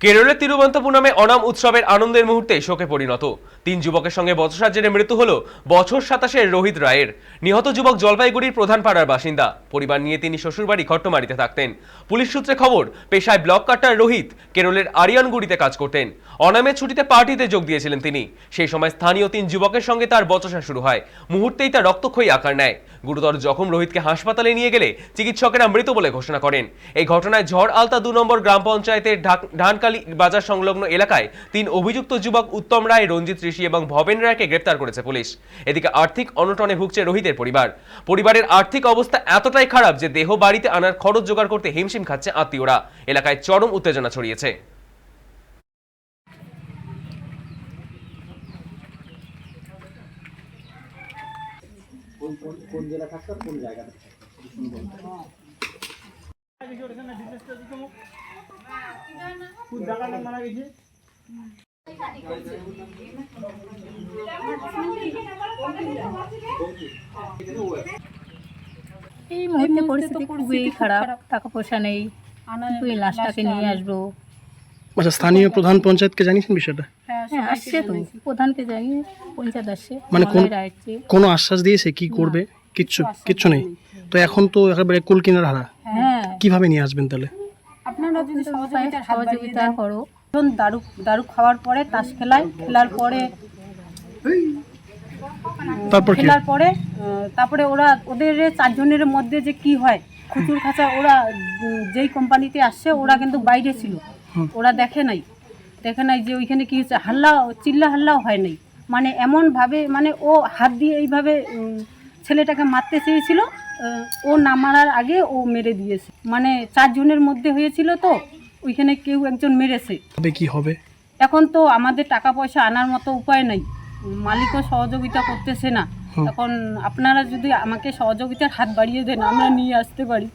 কেরলের তিরুবন্তপুরমে অনাম উৎসবের আনন্দের মুহূর্তে শোকে পরিণত। তিন যুবকের সঙ্গে বচসার জেরে মৃত্যু হলো বছর সাতাশের রোহিত রায়ের। নিহত যুবক জলপাইগুড়ির প্রধান পাড়ার বাসিন্দা। পরিবার নিয়ে তিনি শ্বশুরবাড়ি খট্টমারিতে থাকতেন। পুলিশ সূত্রে খবর, পেশায় ব্লক কাটার রোহিত কেরলের আরিয়ানগুড়িতে কাজ করতেন। অনামের ছুটিতে পার্টিতে যোগ দিয়েছিলেন তিনি। সেই সময় স্থানীয় তিন যুবকের সঙ্গে তার বচসা শুরু হয়। মুহূর্তেই তার রক্তক্ষয়ী আকার নেয়। গুরুতর জখম রোহিতকে হাসপাতালে নিয়ে গেলে চিকিৎসকেরা মৃত বলে ঘোষণা করেন। এই ঘটনায় ঝড় আলতা দু নম্বর গ্রাম পঞ্চায়েতের ঢাক- ঢানকালি বাজার সংলগ্ন এলাকায় তিন অভিযুক্ত যুবক উত্তম রায়, রঞ্জিত ঋষি এবং ভবেন রায়কে গ্রেপ্তার করেছে পুলিশ। এদিকে আর্থিক অনটনে ভুগছে রোহিতের পরিবার। পরিবারের আর্থিক অবস্থা এতটাই খারাপ যে দেহ বাড়িতে আনার খরচ জোগাড় করতে হিমশিম খাচ্ছে আত্মীয়রা। এলাকায় চরম উত্তেজনা ছড়িয়েছে। এই মুহূর্তে পরিস্থিতি খুবই খারাপ টাকা পয়সা নেই তুই লাশটাকে নিয়ে আসব। আচ্ছা স্থানীয় প্রধান পঞ্চায়েতকে জানিয়েছেন বিষয়টা? হ্যাঁ আসছে তো প্রধানকে জানিয়ে পঞ্চায়েত আসছে। মানে কোন- কোনো আশ্বাস দিয়েছে কি করবে? কিচ্ছু কিচ্ছু নেই। তো এখন তো একেবারে কুল কিনার হারা। হ্যাঁ। কীভাবে নিয়ে আসবেন তাহলে? যদি সহযোগিতার হাত সহযোগিতা করো। যখন দারু দারু খাওয়ার পরে তাস খেলায় খেলার পরে তারপর খেলার পরে তারপরে ওরা ওদের চারজনের মধ্যে যে কি হয় খুচুর খাঁচা ওরা যেই কোম্পানিতে আসছে ওরা কিন্তু বাইরে ছিল। ওরা দেখে নাই। দেখে নাই যে ওইখানে কি হচ্ছে হাল্লা চিল্লা হাল্লাও হয় নাই। মানে এমনভাবে মানে ও হাত দিয়ে এইভাবে ছেলেটাকে মারতে চেয়েছিল ও না মারার আগে ও মেরে দিয়েছে। মানে চারজনের মধ্যে হয়েছিল তো ওইখানে কেউ একজন মেরেছে। তবে কি হবে? এখন তো আমাদের টাকা পয়সা আনার মতো উপায় নাই। মালিকও সহযোগিতা করতেছে না। এখন আপনারা যদি আমাকে সহযোগিতার হাত বাড়িয়ে দেন আমরা নিয়ে আসতে পারি।